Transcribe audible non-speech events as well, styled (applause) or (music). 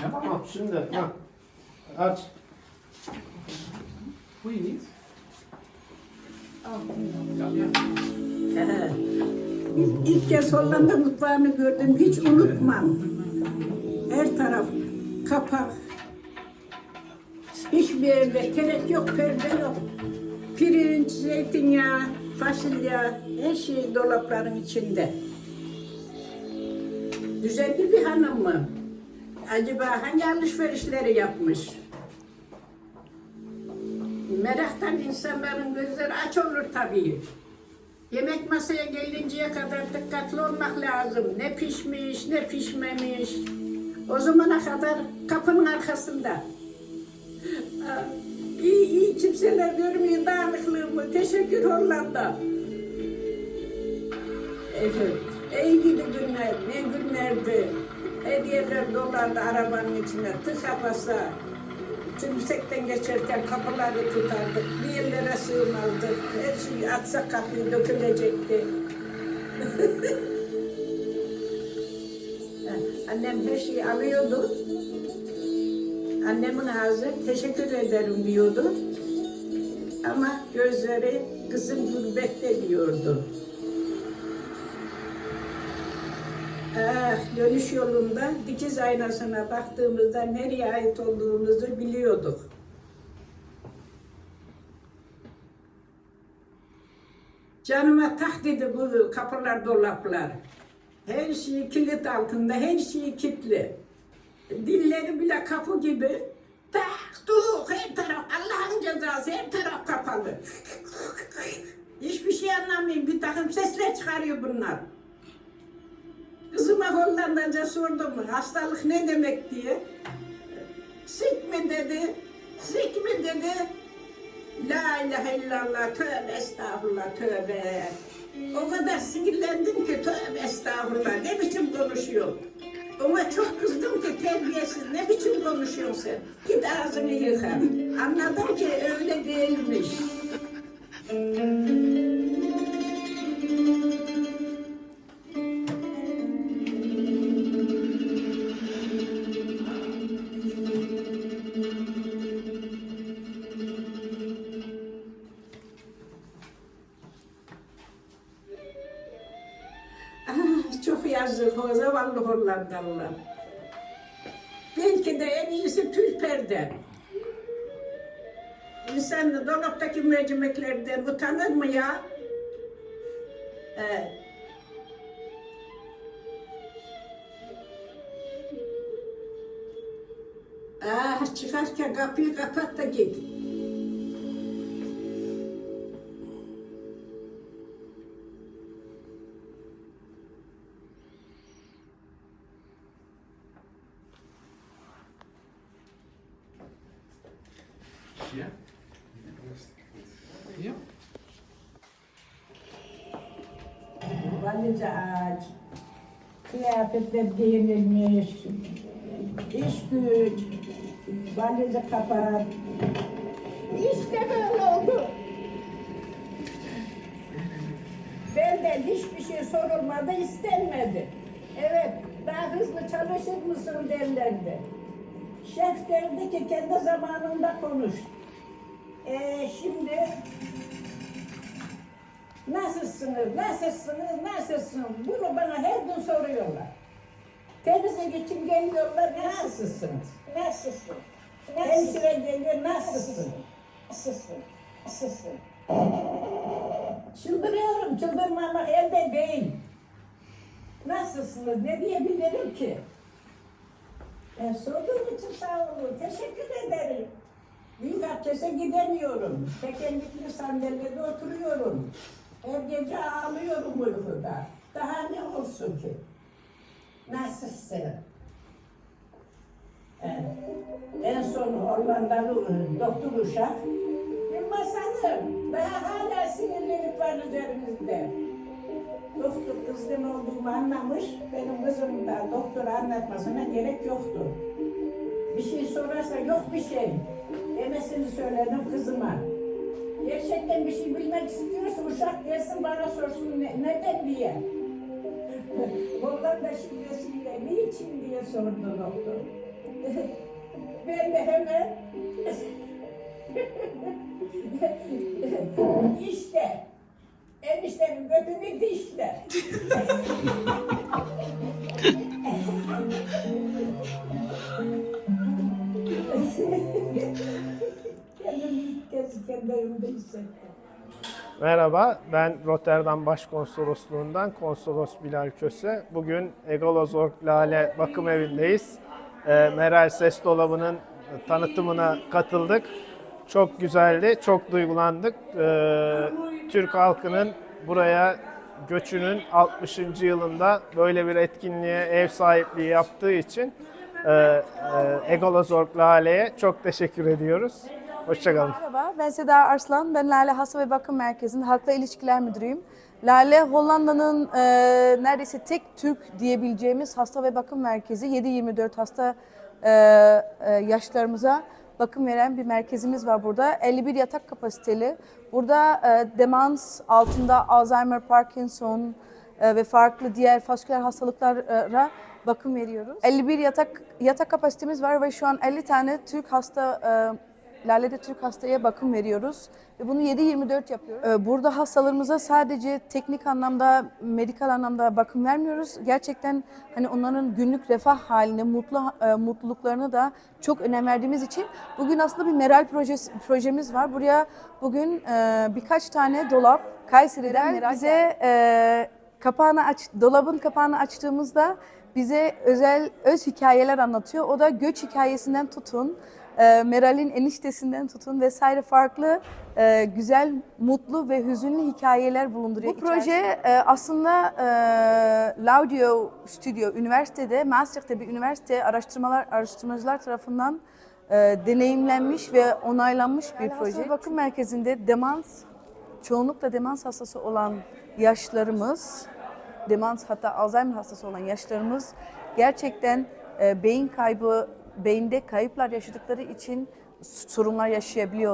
Tamam şimdi ha. Aç. Ee, İlk, ilk kez Hollanda mutfağını gördüm. Hiç unutmam. Her taraf kapak. Hiçbir yerde terek yok, perde yok. Pirinç, zeytinyağı, fasulye, her şey dolapların içinde. Düzenli bir hanım mı? Acaba hangi alışverişleri yapmış? Meraktan insanların gözleri aç olur tabii. Yemek masaya gelinceye kadar dikkatli olmak lazım. Ne pişmiş, ne pişmemiş. O zamana kadar kapının arkasında. İyi, iyi kimseler görmüyor dağınıklığımı. Teşekkür Hollanda. Evet. İyi günler, ne günlerdi. Hediyeler dolardı arabanın içine. Tıka basa. Tümsekten geçerken kapıları tutardık. Bir yerlere sığmazdık. Her şeyi atsak kapıyı dökülecekti. (laughs) Annem her şeyi alıyordu. Annemin ağzı teşekkür ederim diyordu. Ama gözleri kızım gurbette diyordu. Ah, dönüş yolunda dikiz aynasına baktığımızda nereye ait olduğumuzu biliyorduk. Canıma tak dedi bu kapılar dolaplar. Her şey kilit altında, her şey kilitli. Dilleri bile kapı gibi. Tak tuk her taraf Allah'ın cezası her taraf kapalı. (laughs) Hiçbir şey anlamıyorum. Bir takım sesler çıkarıyor bunlar. Kızıma Hollandaca sordum hastalık ne demek diye. Sikme dedi. Sikme dedi. La ilahe illallah tövbe estağfurullah tövbe. O kadar sinirlendim ki tövbe estağfurullah ne biçim konuşuyor. Ona çok kızdım ki terbiyesiz ne biçim konuşuyorsun sen. Git ağzını yıka. Anladım ki öyle değilmiş. Çok yazık o zavallı Hollandalılar. Belki de en iyisi tül perde. İnsan dolaptaki mercimeklerden utanır mı ya? Evet. Ah çıkarken kapıyı kapat da git. Ja. Ja. Valize ağaç, kıyafetler giyinilmiş, iş güç, valize kapat. İşte böyle oldu. Benden hiçbir şey sorulmadı, istenmedi. Evet, daha hızlı çalışır mısın derlerdi. Şef derdi ki kendi zamanında konuş. Ee, şimdi Nasılsınız, nasılsınız, nasılsın? Bunu bana her gün soruyorlar. Temizlik için geliyorlar, nasılsınız? Nasılsın? Hemşire geliyor, nasılsın? Nasılsın? Nasılsın? Çıldırıyorum, çıldırmamak elde değil. Nasılsınız, ne diyebilirim ki? Ben sorduğum için sağ olun. Abdeste gidemiyorum. Tekerlekli sandalyede oturuyorum. Her gece ağlıyorum uykuda. Daha ne olsun ki? Nasılsın? Evet. En son Hollandalı e, doktor uşak. Yılmaz daha hala sinirlenip var üzerimizde. Doktor kız ne olduğumu anlamış. Benim kızım da doktora anlatmasına gerek yoktu. Bir şey sorarsa yok bir şey. Demesini söyledim kızıma. Gerçekten bir şey bilmek istiyorsa uşak gelsin bana sorsun ne- neden diye. (laughs) Hollanda şivesiyle niçin diye sordu doktor. (laughs) ben de hemen (laughs) işte eniştenin götünü dişle. Merhaba, ben Rotterdam Başkonsolosluğundan Konsolos Bilal Köse. Bugün Egolozorg Lale Bakım Evi'ndeyiz. Ee, Meral Ses Dolabı'nın tanıtımına katıldık. Çok güzeldi, çok duygulandık. Ee, Türk halkının buraya göçünün 60. yılında böyle bir etkinliğe ev sahipliği yaptığı için e, e, Egolozorg Lale'ye çok teşekkür ediyoruz. Hoşçakalın. Merhaba, ben Seda Arslan. Ben Lale Hasta ve Bakım Merkezi'nde Halkla İlişkiler Müdürüyüm. Lale, Hollanda'nın e, neredeyse tek Türk diyebileceğimiz hasta ve bakım merkezi. 7-24 hasta e, e, yaşlarımıza bakım veren bir merkezimiz var burada. 51 yatak kapasiteli. Burada e, demans altında Alzheimer, Parkinson ve farklı diğer fasküler hastalıklara bakım veriyoruz. 51 yatak yatak kapasitemiz var ve şu an 50 tane Türk hasta e, Lale'de Türk hastaya bakım veriyoruz ve bunu 7-24 yapıyoruz. Burada hastalarımıza sadece teknik anlamda, medikal anlamda bakım vermiyoruz. Gerçekten hani onların günlük refah haline, mutlu e, mutluluklarına da çok önem verdiğimiz için bugün aslında bir Meral projesi, projemiz var. Buraya bugün e, birkaç tane dolap Kayseri'den Meral bize e, kapağını aç, dolabın kapağını açtığımızda bize özel öz hikayeler anlatıyor. O da göç hikayesinden tutun, e, Meral'in eniştesinden tutun vesaire farklı e, güzel, mutlu ve hüzünlü hikayeler bulunduruyor. Bu proje e, aslında e, Laudio Studio üniversitede, Maastricht'te bir üniversite araştırmalar araştırmacılar tarafından e, deneyimlenmiş ve onaylanmış bir proje. Bakım merkezinde demans, çoğunlukla demans hastası olan yaşlarımız, demans hatta Alzheimer hastası olan yaşlarımız gerçekten e, beyin kaybı, beyinde kayıplar yaşadıkları için sorunlar yaşayabiliyorlar.